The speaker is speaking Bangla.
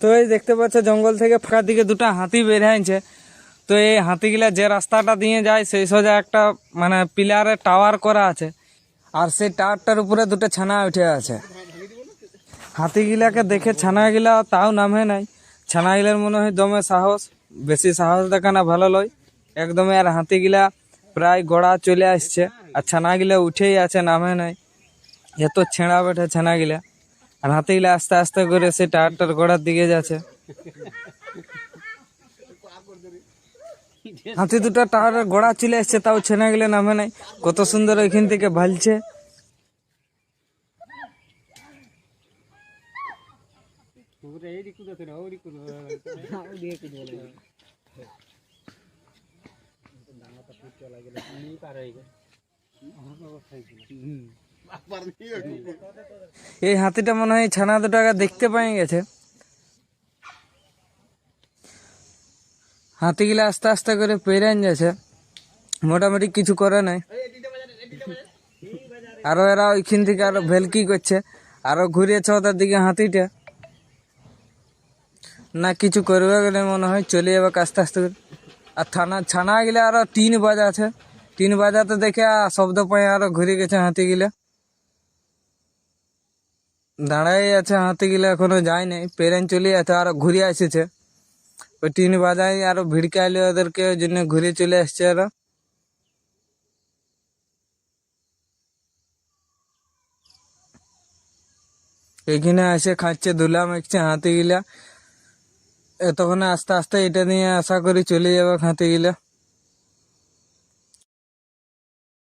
তো এই দেখতে পাচ্ছ জঙ্গল থেকে ফাঁকা দিকে দুটো হাতি বের হয়েছে। তো এই হাতিগুলা যে রাস্তাটা দিয়ে যায়, সেই সোজা একটা মানে পিলারে টাওয়ার করা আছে। আর সেই টাওয়ারটার উপরে দুটো ছানা উঠে আছে। হাতিগুলাকে দেখে ছানাগুলা তাও নামে নাই। ছানাগুলার মনে হয় দমে সাহস, বেশি সাহস দেখানো ভালো লয়। একদমই আর হাতিগুলা প্রায় গড়া চলে আসছে। আর ছানাগুলা উঠেই আছে, নামে নাই। এত ছেঁড়া বেঠে ছানাগুলা। আর হাতিগুলা আস্তে আস্তে করে সে টায়ারটার গোড়ার দিকে যাচ্ছে। হাতি দুটো টায়ারের গোড়া চলে আসছে তাও ছেনা গেলে নামে নাই। কত সুন্দর ওইখান থেকে ভালছে। এই হাতিটা মনে হয় ছানা দুটাকে দেখতে পাই গেছে। হাতিগুলা আস্তে আস্তে করে পেরান যাচ্ছে। মোটামুটি কিছু করে নাই। আরও এরা ওইখান থেকে আরও ভেলকি করছে। আরও ঘুরিয়েছে ওদের দিকে হাতিটা। না, কিছু করবে গেলে মনে হয় চলে যাবে আস্তে আস্তে করে। আর থানা ছানা গেলে আরও তিন বাজা আছে তিন বাজাতে দেখে শব্দ পাই আরও ঘুরে গেছে হাতিগুলা। দাঁড়াই আছে হাতিগুলা এখনও যায় নাই। পেরেন চলে যাচ্ছে আরও ঘুরে এসেছে। ওই টিন বাজায় আরও ভিড়কে আইলে ওদেরকে, ওই জন্য ঘুরে চলে আসছে আরও। এখানে এসে খাচ্ছে ধুলা মাখছে হাতিগুলা এতক্ষণে আস্তে আস্তে এটা নিয়ে আশা করি চলে যাবে হাতিগুলা